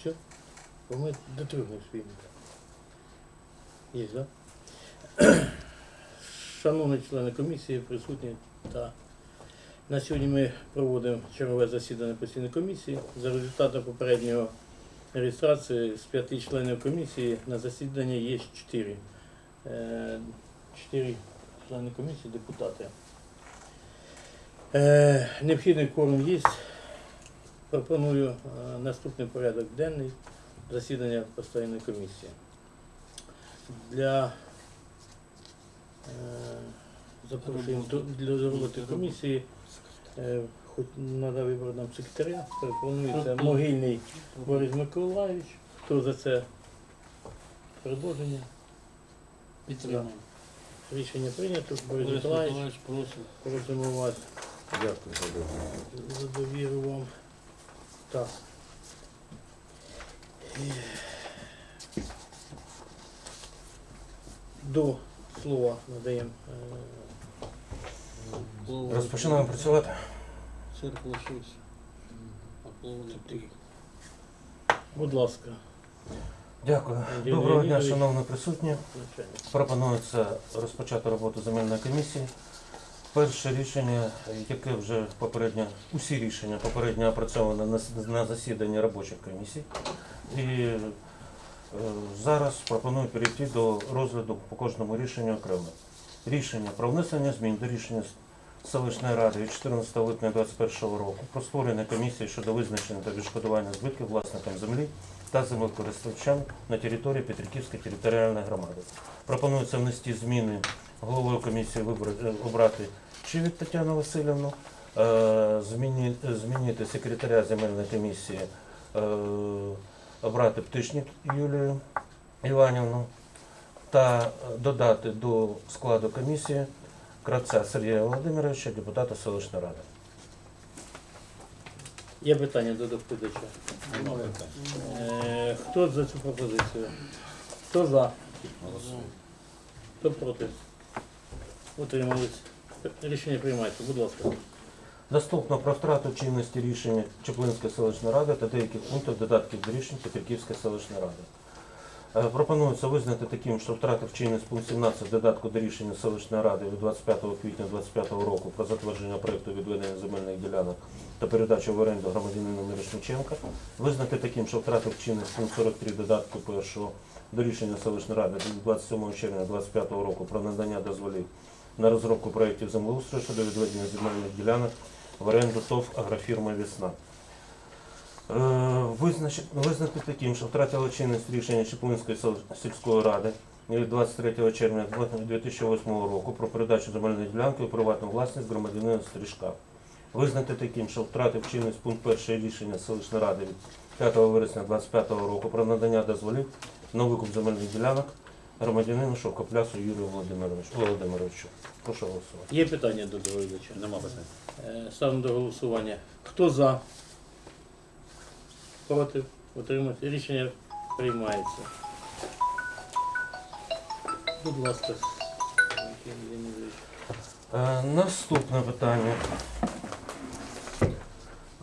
Все? Ми до трьох не. Є, так? Да? Шановні члени комісії, присутні та на сьогодні ми проводимо чергове засідання постійної комісії. За результатом попереднього реєстрації з п'яти членів комісії на засідання є чотири. Е, Чотири члени комісії, депутати. Е, Необхідний кворум є. Пропоную е, наступний порядок денний засідання постійної комісії. Для е, для роботи комісії е, хоч треба вибрати нам секретаря. Пропонується могильний Борис Миколаївич. Хто за це предложення? Підтримуємо. Рішення прийнято. Борис Борис Миколаївич, Миколаївич, просимо вас Дякую за довіру вам. Так. До слова надаємо. е, Розпочинаємо працювати. Церква щось. А слово не. Будь ласка, Дякую. Андрій Доброго дня, Леонідович. шановні присутні. начальник. Пропонується розпочати роботу земельної комісії. Перше рішення, яке вже попередньо, усі рішення попередньо опрацьовано на, засіданні робочих комісій. І е, зараз пропоную перейти до розгляду по кожному рішенню окремо. Рішення про внесення змін до рішення селищної ради від 14 липня 2021 року про створення комісії щодо визначення та відшкодування збитків власникам землі та землекористувачам на території Петриківської територіальної громади. Пропонується внести зміни головою комісії е, обрати Чивік Тетяну Васильівну, е, змінити секретаря земельної комісії, е, обрати Птичник Юлію Іванівну та додати до складу комісії Кравця Сергія Володимировича, депутата селищної ради. Є питання до доповідача. Хто за цю пропозицію? Хто за? Хто проти? Утримались. Рішення приймається, будь ласка. Наступно про втрату чинності рішення Чеплинської селищної ради та деяких пунктів додатків до рішень Петриківської селищної ради. Е, Пропонується визнати таким, що втратив чинність пункт 17 додатку до рішення селищної ради від 25 квітня 2025 року про затвердження проєкту відведення земельних ділянок та передачу в оренду громадянину Мирошниченка. Визнати таким, що втратив чинність пункт 43 додатку першого до рішення селищної ради від 27 червня 2025 року про надання дозволів на розробку проєктів землеустрою щодо відведення земельних ділянок в оренду ТОВ агрофірма Весна. Е, Визнати таким, що втратило чинність рішення Чеплинської сільської ради від 23 червня 2008 року про передачу земельної ділянки у приватну власність громадянина Стрижка. Визнати таким, що втратив чинність пункт 1 рішення селищної ради від 5 вересня 2025 року про надання дозволів на викуп земельних ділянок громадянину Шовкоплясу Юрію Володимировичу. Володимировичу. Прошу голосувати. Є питання до доповідача? Нема питань. Е, Ставимо до голосування. Хто за? Проти? Утримати? Рішення приймається. Будь ласка. Леонідович. Е, Наступне питання.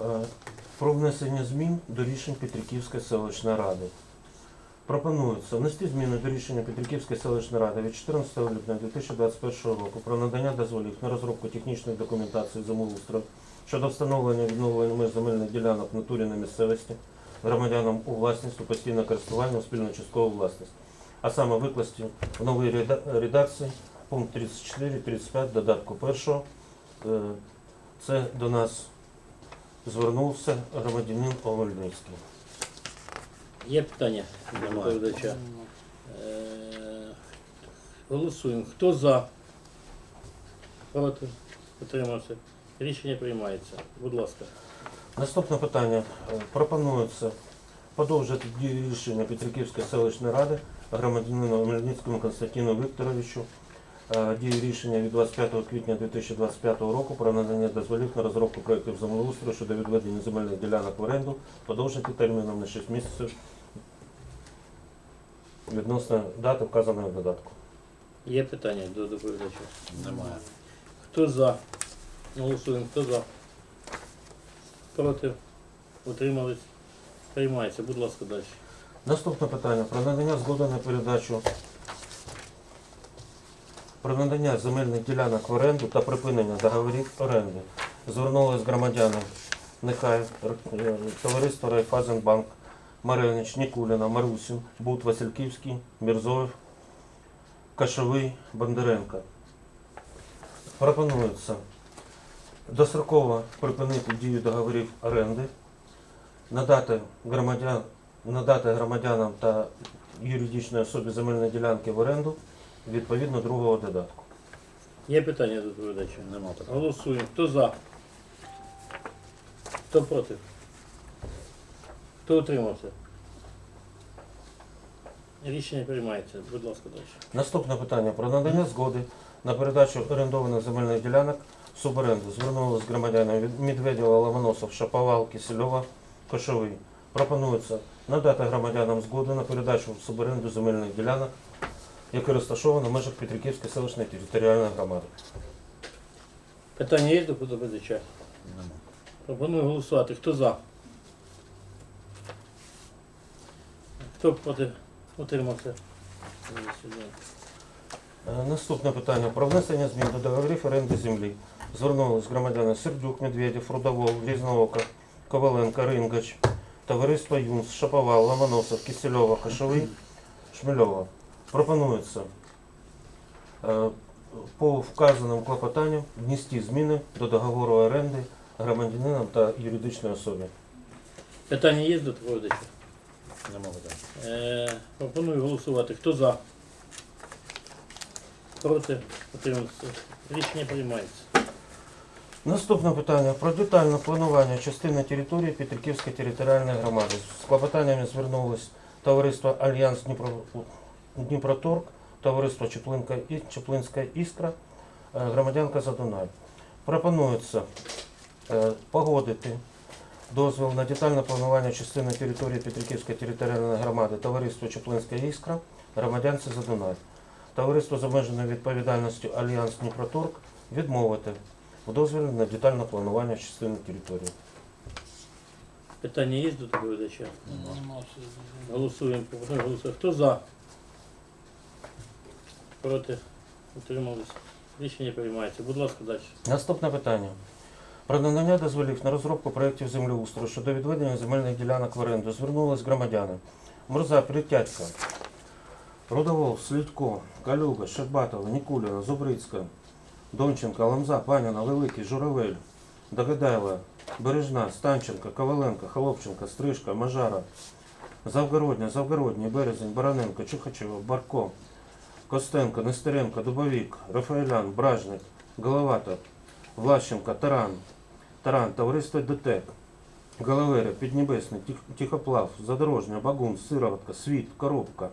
Е, Про внесення змін до рішень Петриківської селищної ради. Пропонується внести зміни до рішення Петриківської селищної ради від 14 липня 2021 року про надання дозволів на розробку технічної документації землеустрою щодо встановлення відновлення земельних ділянок в натурі на місцевості громадянам у власність у постійне користування у спільну часткову власність. А саме викласти в новій редакції пункт 34-35 додатку першого. Е, Це до нас звернувся громадянин Овольницький. Є питання до доповідача? Е, Голосуємо. Хто за? Проти? Утримався? Рішення приймається. Будь ласка. Наступне питання. Пропонується подовжити дію рішення Петриківської селищної ради громадянину Хмельницькому Константину Вікторовичу. Е, Дію рішення від 25 квітня 2025 року про надання дозволів на розробку проєктів землеустрою щодо відведення земельних ділянок в оренду, подовжити терміном на 6 місяців відносно дати вказаної в додатку. Є питання до доповідача? Немає. Хто за? Голосуємо. Хто за? Проти? Утримались? Приймається, будь ласка, далі. Наступне питання про надання згоди на передачу про надання земельних ділянок в оренду та припинення договорів оренди. Звернулись громадяни Нехай, е, товариство Райфазенбанк, Маринич, Нікуліна, Марусін, Бут, Васильківський, Мірзоєв, Кашовий, Бондаренко. Пропонується достроково припинити дію договорів оренди, надати громадян надати громадянам та юридичній особі земельної ділянки в оренду відповідно другого додатку. Є питання до доповідача? Нема. Голосуємо. Хто за? Хто проти? Хто утримався? Рішення приймається. Будь ласка, далі. Наступне питання про надання згоди на передачу орендованих земельних ділянок. Звернулись громадяни від Медведєва, Ломоносов, Шаповал, Кисельова, Кошовий. Пропонується надати громадянам згоду на передачу в суборенду земельних ділянок, які розташовані в межах Петриківської селищної територіальної громади. Питання є до доповідача? Нема. Пропоную голосувати. Хто за? Хто проти? Утримався. Сюди. Е, Наступне питання про внесення змін до договорів оренди землі. Звернулись громадяни Сердюк, Медведєв, Рудовол, Різноока, Коваленко, Рингач, товариство Юнс, Шаповал, Ломоносов, Кисельова, Кашовий, Шмельова. Пропонується е, по вказаним клопотанням внести зміни до договору оренди громадянинам та юридичної особі. Питання є до доповідача? Нема питань. Е, пропоную голосувати. Хто за? Проти? Утримався. Рішення приймається. Наступне питання про детальне планування частини території Петриківської територіальної громади. З клопотаннями звернулось товариство Альянс Дніпро... Дніпроторг, товариство Чеплинка і Чеплинська Іскра, е, громадянка Задунай. Пропонується е, погодити дозвіл на детальне планування частини території Петриківської територіальної громади товариство Чеплинська Іскра, громадянці Задунай. Товариство з обмеженою відповідальністю Альянс Дніпроторг відмовити в дозволі на детальне планування частини території. Питання є до доповідача? Нема. Голосуємо. Пропоную. Хто за? Проти? Утримались. Рішення приймається. Будь ласка, далі. Наступне питання. Про надання дозволів на розробку проєктів землеустрою щодо відведення земельних ділянок в оренду звернулись громадяни. Мурза, Притятька, Рудовол, Слідько, Калюга, Щербатова, Нікуліна, Зубрицька, Донченка, Ламза, Паніна, Великий, Журавель, Догадаєва, Бережна, Станченка, Коваленка, Холопченка, Стрижка, Мажара, Завгородня, Завгородній, Березень, Бараненко, Чухачева, Барко, Костенко, Нестеренко, Дубовік, Рафаелян, Бражник, Головата, Влащенко, Таран, Таран, товариство ДТЕК, Головери, Піднебесний, Тих- Тихоплав, Задорожня, Багун, Сироватка, Світ, Коробка,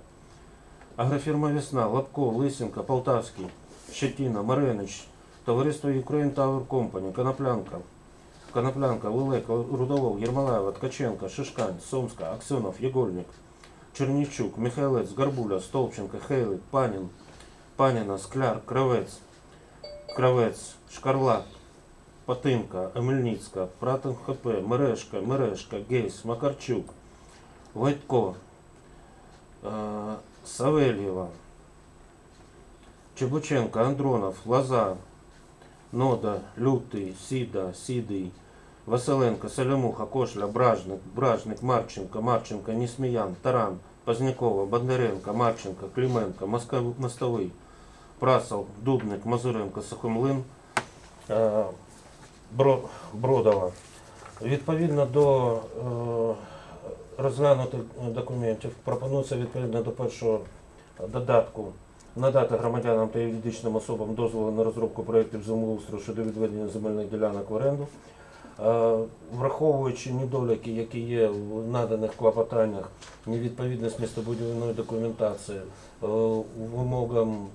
Агрофірма Весна, Лапко, Лисенко, Полтавський, Щетина, Маренич, Товариство Ukraine Tower Company, Коноплянка, Коноплянка, Лелека, Рудолов, Єрмолаєва, Ткаченко, Шишкань, Сомська, Аксенов, Єгольник, Чернічук, Михайлець, Гарбуля, Столпченко, Хейлик, Панін, Паніна, Скляр, Кравець, Кравець, Шкарлак, Патинка, Емельніцька, Пратин ХП, Мережка, Мережка, Гейс, Макарчук, Войтко, е, Савельєва, Чебученко, Андронов, Лоза, Нода, Лютий, Сіда, Сідий, Василенко, Соломуха, Кошля, Бражник, Бражник, Марченко, Марченко, Несміян, Таран, Познякова, Бондаренко, Марченко, Клименко, Мостовий, Прасов, Дубник, Мазуренко, Сухомлин, е, Бродова. Відповідно до е, розглянутих документів пропонується відповідно до першого додатку надати громадянам та юридичним особам дозволи на розробку проєктів землеустрою щодо відведення земельних ділянок в оренду. Е, Враховуючи недоліки, які є в наданих клопотаннях, невідповідність містобудівної документації, е, вимогам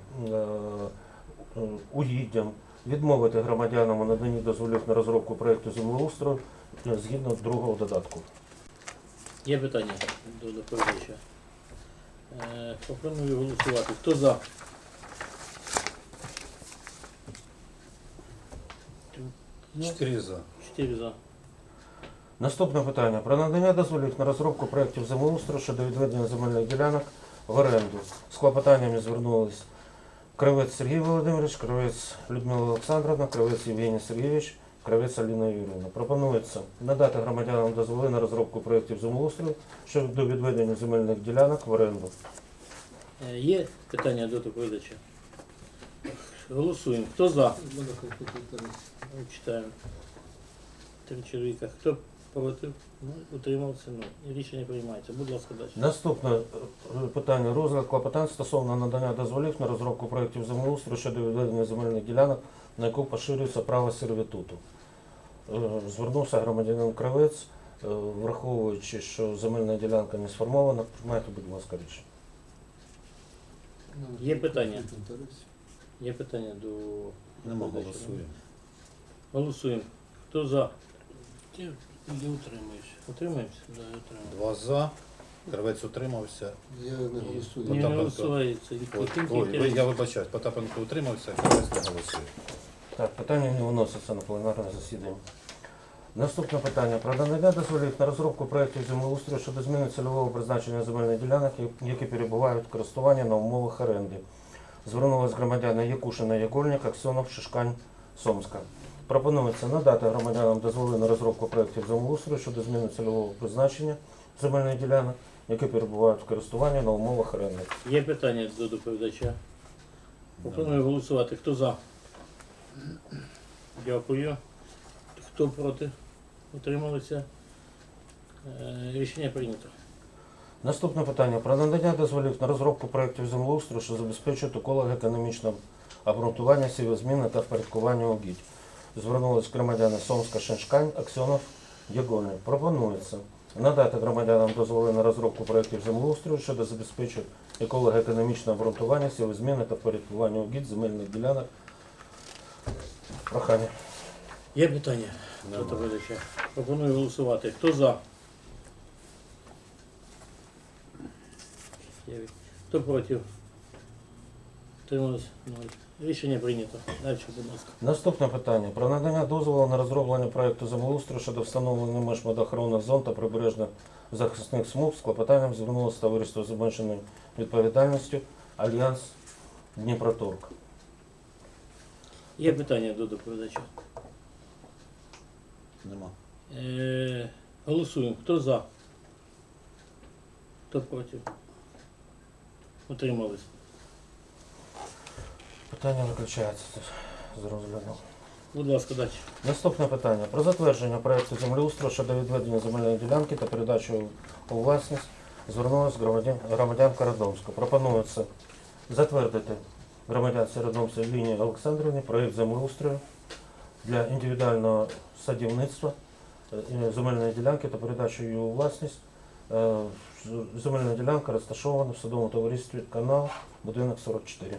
угіддям, відмовити громадянам у наданні дозволів на розробку проєкту землеустрою е, згідно другого додатку. Є питання до доповідача? Е, пропоную голосувати. Хто за? Чотири за. Чотири за. Наступне питання про надання дозволів на розробку проєктів землеустрою щодо відведення земельних ділянок в оренду. З клопотаннями звернулись Кравець Сергій Володимирович, Кравець Людмила Олександровна, Кравець Євгеній Сергійович, Кравець Аліна Юрійовна. Пропонується надати громадянам дозволи на розробку проєктів землеустрою щодо відведення земельних ділянок в оренду. Е, Є питання до доповідача? Голосуємо. Хто за? Читаємо. Три чоловіка. Хто проти? Ну, утримався. Ну, рішення приймається. Будь ласка, далі. Наступне е, питання розгляд клопотань стосовно надання дозволів на розробку проєктів землеустрою щодо відведення земельних ділянок, на яку поширюється право сервітуту. Е, Звернувся громадянин Кравець, е, враховуючи, що земельна ділянка не сформована, приймайте, будь ласка, рішення. Є питання? Є питання до Нема голосуємо. Голосуємо. Хто за? Я утримуюсь. Утримаємося? Да, утримаємося. Два за. Кравець утримався. Я не голосую. Ні, не Потапенко. голосується. От, Тільки ой, ви- я вибачаюсь, Потапенко утримався, Кравець не голосує. Так, питання не виноситься на пленарне засідання. Наступне питання про надання дозволів на розробку проєктів землеустрою щодо зміни цільового призначення земельних ділянок, які перебувають в користуванні на умовах оренди. Звернулись громадяни Якушина, Ягольник, Аксьонов, Шишкань, Сомська. Пропонується надати громадянам дозволи на розробку проєктів землеустрою щодо зміни цільового призначення земельних ділянок, які перебувають в користуванні на умовах оренди. Є питання до доповідача. Пропоную голосувати. Хто за? Дякую. Хто проти? Утрималися? Е, Рішення прийнято. Наступне питання про надання дозволів на розробку проєктів землеустрою, що забезпечують еколого-економічне обґрунтування сівозміни та впорядкування угідь. Звернулись громадяни Сомська, Шеншкань, Аксьонов, Єгольник. Пропонується надати громадянам дозволи на розробку проєктів землеустрою, що забезпечують еколого-економічне обґрунтування сівозміни та впорядкування угідь земельних ділянок. Прохання. Є питання доповідача. Пропоную голосувати. Хто за? Хто проти? Утрималися? Нуль. Рішення прийнято. Далі, будь ласка. Наступне питання про надання дозволу на розроблення проекту землеустрою щодо встановлення меж водоохоронних зон та прибережних захисних смуг з клопотанням звернулося товариство з обмеженою відповідальністю Альянс Дніпроторг. Є питання до доповідача. Нема. Е, голосуємо. Хто за? Хто проти? Утримались. Питання виключається з розгляду. Будь ласка, далі. Наступне питання про затвердження проекту землеустрою щодо відведення земельної ділянки та передачу у власність звернулась громадян, громадянка Радомська. Пропонується затвердити громадянці Радомській Лінії Олександрівні проєкт землеустрою для індивідуального садівництва е, земельної ділянки та передачу її у власність. Е, Земельна ділянка розташована в садовому товаристві канал, будинок 44.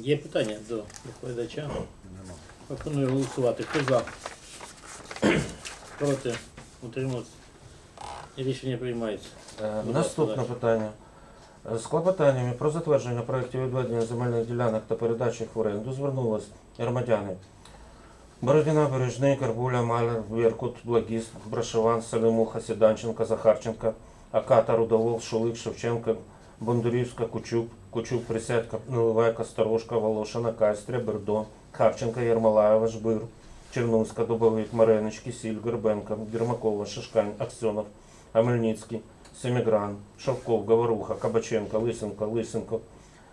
Є питання до доповідача. Нема. Пропоную голосувати. Хто за? Проти? Утримались. Рішення приймається. Е, Будь Наступне питання. Е, З клопотаннями про затвердження проєктів відведення земельних ділянок та передачі їх в оренду звернулись громадяни Бородіна, Бережний, Карбуля, Малер, Веркут, Благіст, Брашеван, Салимуха, Сіданченка, Захарченка, Аката, Рудовол, Шулик, Шевченка, Бондурівська, Кучук, Кучук, Присядька, Наливайка, Сторожка, Волошина, Кайстря, Бердо, Харченка, Єрмолаєва, Жбир, Чернуська, Дубовик, Маренички, Сіль, Горбенко, Дермакова, Шишкань, Аксьонов, Амельницький, Семигран, Шовков, Говоруха, Кабаченко, Лисенко, Лисенко,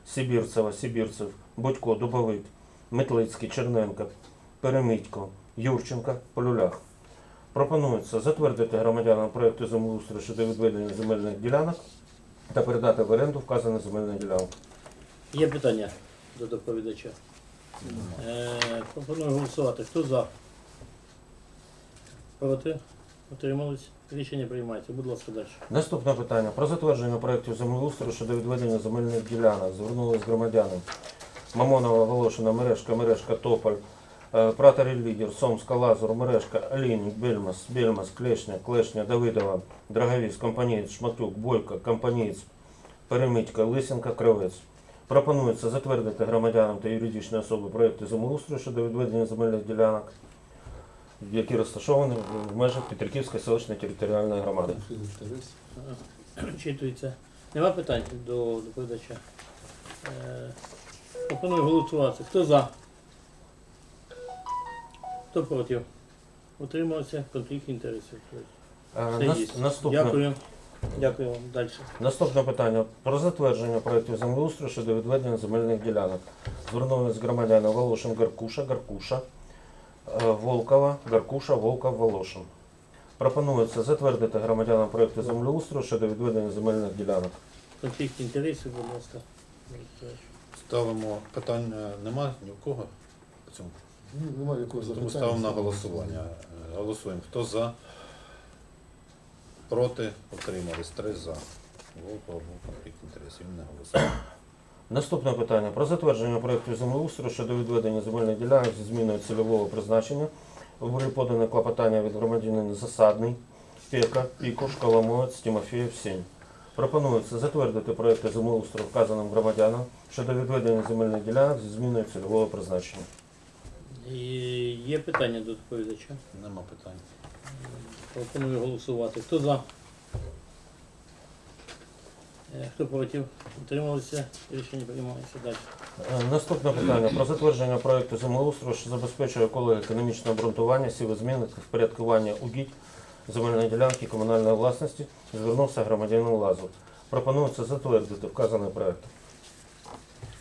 Сибірцева, Сибірцев, Будько, Дубовик, Метлицький, Черненко, Перемитько, Юрченка, Полюлях. Пропонується затвердити громадянам проєкту землеустрою щодо відведення земельних ділянок та передати в оренду вказані земельні ділянки. Є питання до доповідача. Е, пропоную голосувати. Хто за? Проти? Утримались. Рішення приймається. Будь ласка, далі. Наступне питання про затвердження проєктів землеустрою щодо відведення земельних ділянок. Звернулись громадяни. Мамонова, Волошина, Мережка, Мережка, Тополь, е, Пратер і Лідер, Сомська, Лазур, Мережка, Алінік, Бельмас, Бельмас, Клешня, Клешня, Давидова, Драговіс, Компанієць, Шматюк, Бойко, Компанієць, Перемитька, Лисенка, Кравець. Пропонується затвердити громадянам та юридичні особи проєкти землеустрою щодо відведення земельних ділянок які розташовані в межах Петриківської селищної територіальної громади. Вчитується. Нема питань до доповідача. Е, Пропоную голосувати. Хто за? Хто проти? Утримався конфлікт інтересів. Е, Все нас- є. Наступне, Дякую. Дякую вам. Далі. наступне питання про затвердження проєктів землеустрою щодо відведення земельних ділянок. Звернулись громадяни Волошин Гаркуша, Гаркуша, е, Волкова, Гаркуша, Волков, Волошин. Пропонується затвердити громадянам проєкти землеустрою щодо відведення земельних ділянок. Конфлікт інтересів, будь ласка. Ставимо питання нема ні в кого по цьому. Ну, Немає якого Тому запитання. ставимо на голосування. Голосуємо. Хто за? Проти? Утримались. Три за. Конфлікт інтересів. Він не голосує. Наступне питання про затвердження проєктів землеустрою щодо відведення земельних ділянок зі зміною цільового призначення. Були подані клопотання від громадянина Засадний, Пека, Пікуш, Коломоець, Тимофієв, 7. Пропонується затвердити проєкти землеустрою вказаним громадянам щодо відведення земельних ділянок зі зміною цільового призначення. І є питання до доповідача. Нема питань. Пропоную голосувати. Хто за? Е, Хто проти? Утрималися? Рішення приймається. Далі. Е, Наступне питання про затвердження проєкту землеустрою, що забезпечує еколого-економічне обґрунтування, сівозміни впорядкування угідь земельної ділянки комунальної власності, звернувся громадянин Лазов. Пропонується затвердити вказаний проєкт.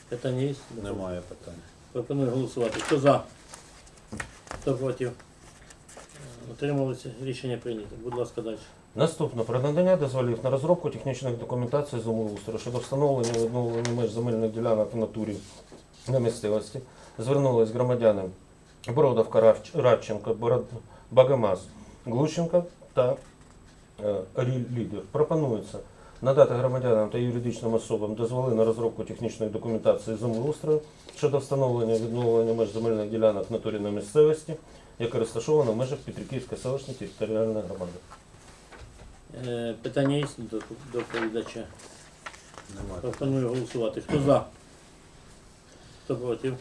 Питання є? Немає питань. Пропоную голосувати. Хто за? Хто? Е, Рішення прийнято. Будь ласка, далі. Наступне про надання дозволів на розробку технічних документацій землеустрою щодо встановлення і відновлення меж земельних ділянок в натурі на місцевості. Звернулись громадяни Бродовка, Равч- Радченко, Бород- Багамаз, Глущенко та е, Ріль Лідер. Пропонується надати громадянам та юридичним особам дозволи на розробку технічної документації землеустрою щодо встановлення і відновлення меж земельних ділянок натурі на місцевості, яка розташована в межах Петриківської селищної територіальної громади. Е, Питання є до доповідача. Немає. Пропоную голосувати. Хто за? Хто проти?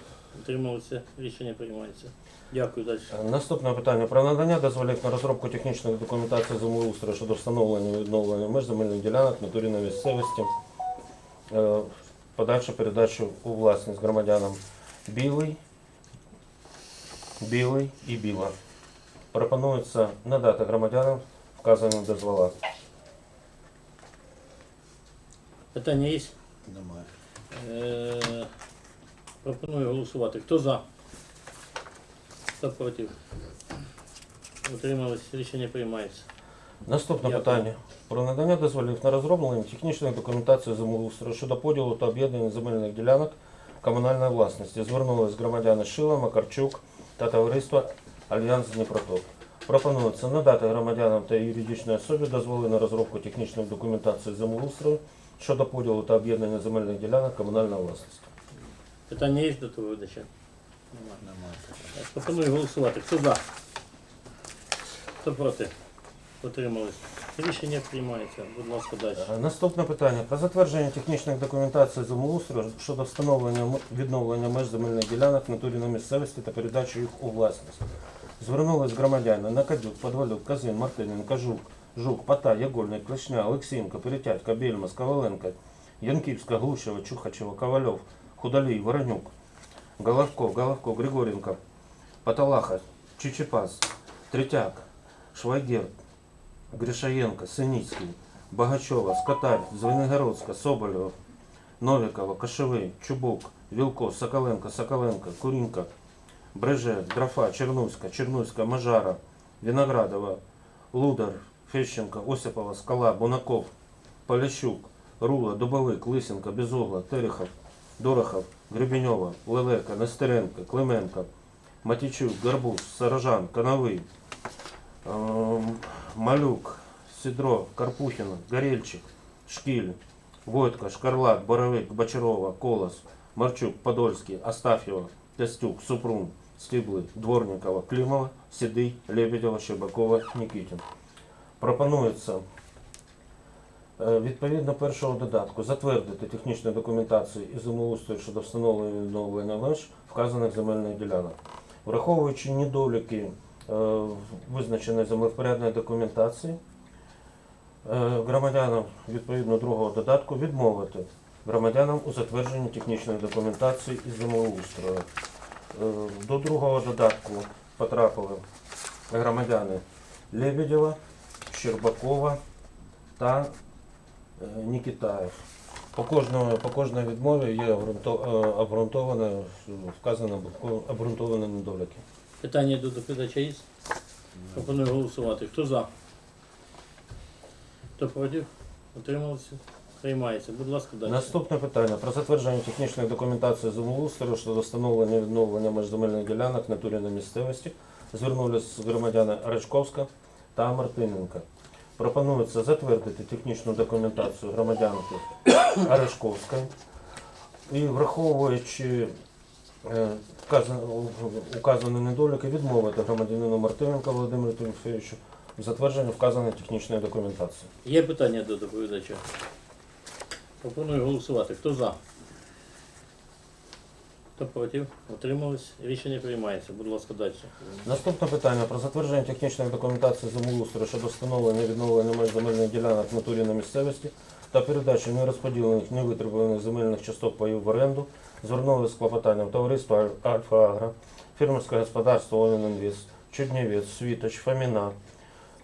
Утрималися? Рішення приймається. Дякую далі. Наступне питання про надання дозволів на розробку технічної документації землеустрою щодо встановлення і відновлення меж земельних ділянок в натурі на місцевості. Е, Подальшу передачу у власність громадянам Білий, Білий і Біла. Пропонується надати громадянам вказані дозвола. Питання є? Немає. Е, Пропоную голосувати. Хто за? Хто проти? Утримались? Рішення приймається. Наступне Дякую. питання про надання дозволів на розроблення технічної документації землеустрою щодо поділу та об'єднання земельних ділянок комунальної власності. Звернулись громадяни Шила, Макарчук та товариство Альянс Дніпроток. Пропонується надати громадянам та юридичній особі дозволи на розробку технічної документації землеустрою щодо поділу та об'єднання земельних ділянок комунальної власності. Питання є до доповідача? Немає. Немає. Пропоную голосувати. Хто за? Хто проти? Утримались? Рішення приймається. Будь ласка, далі. Е, Наступне питання про затвердження технічних документацій землеустрою щодо встановлення відновлення меж земельних ділянок в натурі на місцевості та передачу їх у власність. Звернулись громадяни Накадюк, Подвалюк, Казин, Мартиненко, Жук, Жук, Пата, Ягольник, Клешня, Олексієнко, Перетятька, Бельмас, Коваленко, Янківська, Глущева, Чухачева, Ковальов, Худолій, Воронюк, Головко, Головко, Григоренко, Паталаха, Чичепас, Третяк, Швайгер, Гришаєнко, Синіцький, Багачова, Скотарь, Звенигородська, Соболєва, Новікова, Кошевий, Чубук, Вілко, Соколенко, Соколенко, Курінка, Бреже, Дрофа, Чернуська, Чернуська, Мажара, Виноградова, Лудар, Фещенко, Осипова, Скала, Бунаков, Поліщук, Рула, Дубовик, Лисенко, Безугла, Терехов, Дорохов, Гребенева, Лелека, Нестеренко, Клименко, Матічук, Гарбуз, Сарожан, Коновий, Ем, Малюк, Сідро, Карпухіна, Горельчик, Шкіль, Войтка, Шкарлат, Боровик, Бочарова, Колос, Марчук, Подольський, Астафьєва, Тестюк, Супрун, Стібли, Дворникова, Клімова, Сідий, Лебедєва, Щербакова, Нікітін. Пропонується е, відповідно першого додатку затвердити технічну документацію і землеустрою щодо встановлення і відновлення меж вказаних земельних ділянок. Враховуючи недоліки е, визначеної землевпорядної документації е, громадянам відповідно другого додатку відмовити громадянам у затвердженні технічної документації із землеустрою. Е, До другого додатку потрапили громадяни Лебедєва, Щербакова та е, Нікітаєв. По кожному, по кожній відмові є е, обґрунтоване, вказано обґрунтовані недоліки. Питання до доповідача є? Пропоную голосувати. Хто за? Хто проти? Утримався? Приймається. Будь ласка, далі. Наступне питання про затвердження технічної документації землеустрою щодо встановлення відновлення меж земельних ділянок в натурі на місцевості звернулись громадяни Речковська та Мартиненка. Пропонується затвердити технічну документацію громадянки Арешковської і враховуючи е, указані недоліки, відмовити громадянину Мартиненка Володимиру Тимофійовичу в затвердженні вказаної технічної документації. Є питання до доповідача? Пропоную голосувати. Хто за? Хто проти? Утримались? Рішення приймається. Будь ласка, далі. Наступне питання про затвердження технічної документації землеустрою щодо встановлення і відновлення земельних ділянок в натурі на місцевості та передачі нерозподілених, невитребуваних земельних часток паїв в оренду звернули з клопотанням товариства Альфа Агро, фермерське господарство Овен Інвест, Чуднівець, Світоч, Фоміна,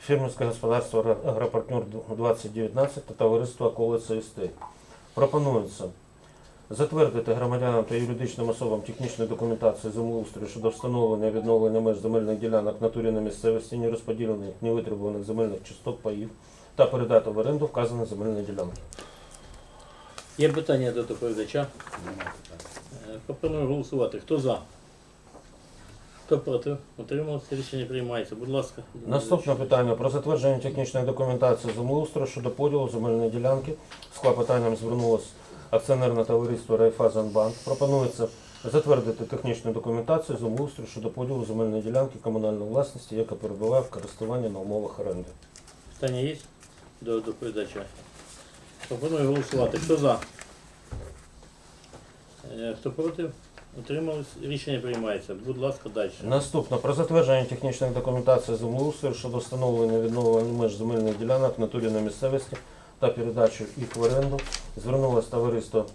фермерське господарство Агропартнер 2019 та товариство Колеса СТ. Пропонується Затвердити громадянам та юридичним особам технічну документацію землеустрою щодо встановлення і відновлення меж земельних ділянок в натурі на місцевості, нерозподілених, невитребуваних земельних часток паїв та передати в оренду вказані земельні ділянки. Є питання до доповідача? Е, Пропоную голосувати. Хто за? Хто проти? Утримався? Рішення приймається. Будь ласка. Наступне питання про затвердження технічної документації землеустрою щодо поділу земельної ділянки. З клопотанням звернулось акціонерне товариство Райфазенбанк. Пропонується затвердити технічну документацію землеустрою щодо поділу земельної ділянки комунальної власності, яка перебуває в користуванні на умовах оренди. Питання є до доповідача? Пропоную голосувати. Хто за? Е, Хто проти? Утримались? Рішення приймається. Будь ласка, далі. Наступне про затвердження технічної документації землеустрою щодо встановлення відновлення меж земельних ділянок в натурі на місцевості та передачу їх в оренду. Звернулось товариство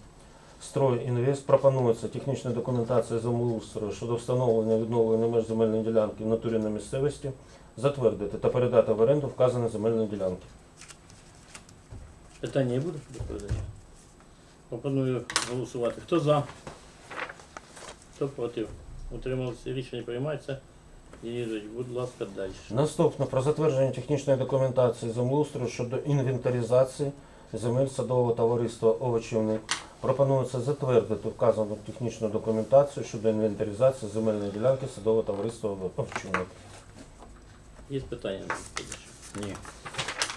Строй Інвест. Пропонується технічна документація землеустрою щодо встановлення відновлення меж земельної ділянки в натурі на місцевості, затвердити та передати в оренду вказані земельні ділянки. Питання є буде до доповідача? Пропоную голосувати. Хто за? Хто проти? Утримався? Рішення приймається. Денис, будь ласка, далі. Наступне про затвердження технічної документації землеустрою щодо інвентаризації земель садового товариства Овочівник. Пропонується затвердити вказану технічну документацію щодо інвентаризації земельної ділянки садового товариства Овочівник. Є питання? Ні.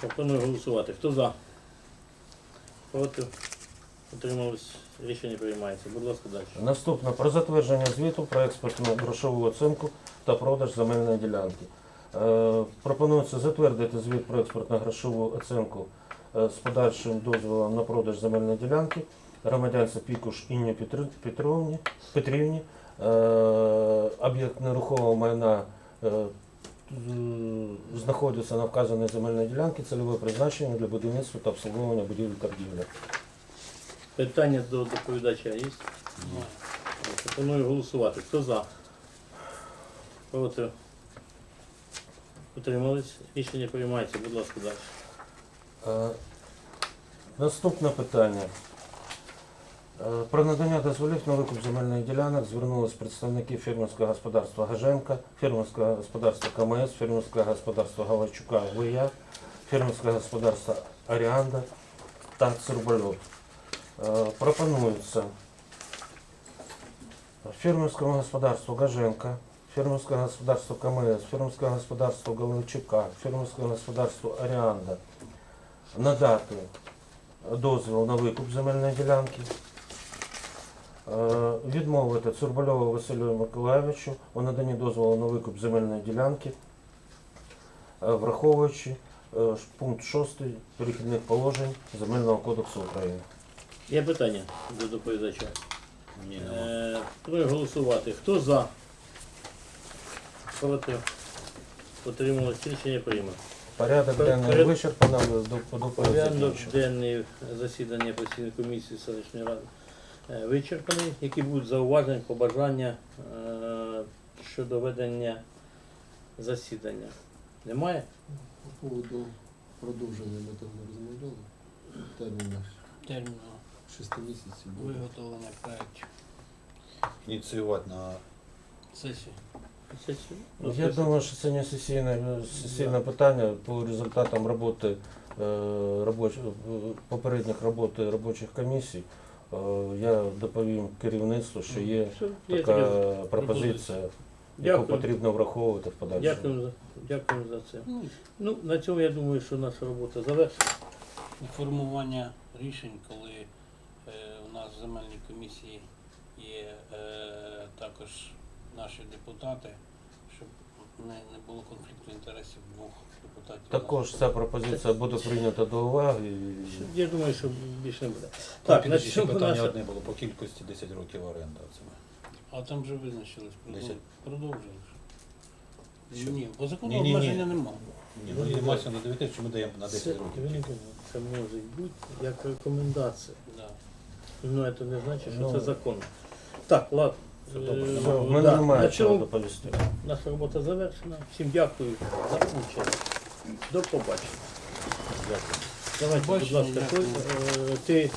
Пропоную голосувати. Хто за? Проти? Утримались? Рішення приймається. Будь ласка, далі. Наступне про затвердження звіту про експортну грошову оцінку та продаж земельної ділянки. Е, Пропонується затвердити звіт про експортну грошову оцінку е, з подальшим дозволом на продаж земельної ділянки громадянці Пікуш Інні Петровні, Петрівні. Е, Об'єкт нерухомого майна е, знаходиться на вказаній земельній ділянці цільове призначення для будівництва та обслуговування будівель торгівлі. Питання до доповідача є? Пропоную голосувати. Хто за? Проти? Утримались? Рішення приймається. Будь ласка, далі. Е, Наступне питання. Е, Про надання дозволів на викуп земельних ділянок звернулись представники фермерського господарства Гаженка, фермерського господарства КМС, фермерського господарства Галайчука ВЯ, фермерського господарства Аріанда та Цирбальот. Е, Пропонується фермерському господарству Гаженка, фермерського господарства КМС, фермерського господарства Галайчука, фермерського господарства Аріанда надати дозвіл на викуп земельної ділянки, е, відмовити Цурбальову Василю Миколаєвичу у наданні дозволу на викуп земельної ділянки, е, враховуючи пункт 6 перехідних положень Земельного кодексу України. Є питання до доповідача? Ні, нема. Е, Пропоную голосувати. Хто за? Проти? Утрималось рішення приймано. Порядок Пер- денний перед- вичерпано, до, до Порядок денний засідання постійної комісії селищної ради е, вичерпаний. Які будуть зауваження, побажання е, щодо ведення засідання? Немає? По поводу продовження ми там не розмовляли. Терміна терміну 6 місяців буде. виготовлення проєктів Ініціювати на сесії. Сесію? Я думаю, що це не сесійне, сесійне питання по результатам роботи е, робоч, попередніх роботи робочих комісій. Е, Я доповім керівництву, що є Все, така пропозиція, яку потрібно враховувати в подальшому. Дякую за, дякую за це. Ну, Ну, на цьому я думаю, що наша робота завершена. формування рішень, коли земельній комісії є е, також наші депутати, щоб не, не було конфлікту інтересів двох депутатів. Також ця пропозиція буде прийнята до уваги. і- Я думаю, що більше не буде. так, Так, на ще цьому питання наша... одне було по кількості 10 років оренда. Це ми. А там вже визначились, продов- Десять. продовжили. ж. Що? Ні, по закону Ні-ні-ні. обмеження немає. Ні, ну і масі на 9, що ми даємо на 10 Це, років. ви це може бути як рекомендація. Ну, це не значить, що Ну. це закон. Так, ладно. Все в мене да, немає на чого доповісти. наша робота завершена. Всім дякую за участь. До побачення. Дякую. Давайте, будь ласка, той, е, ти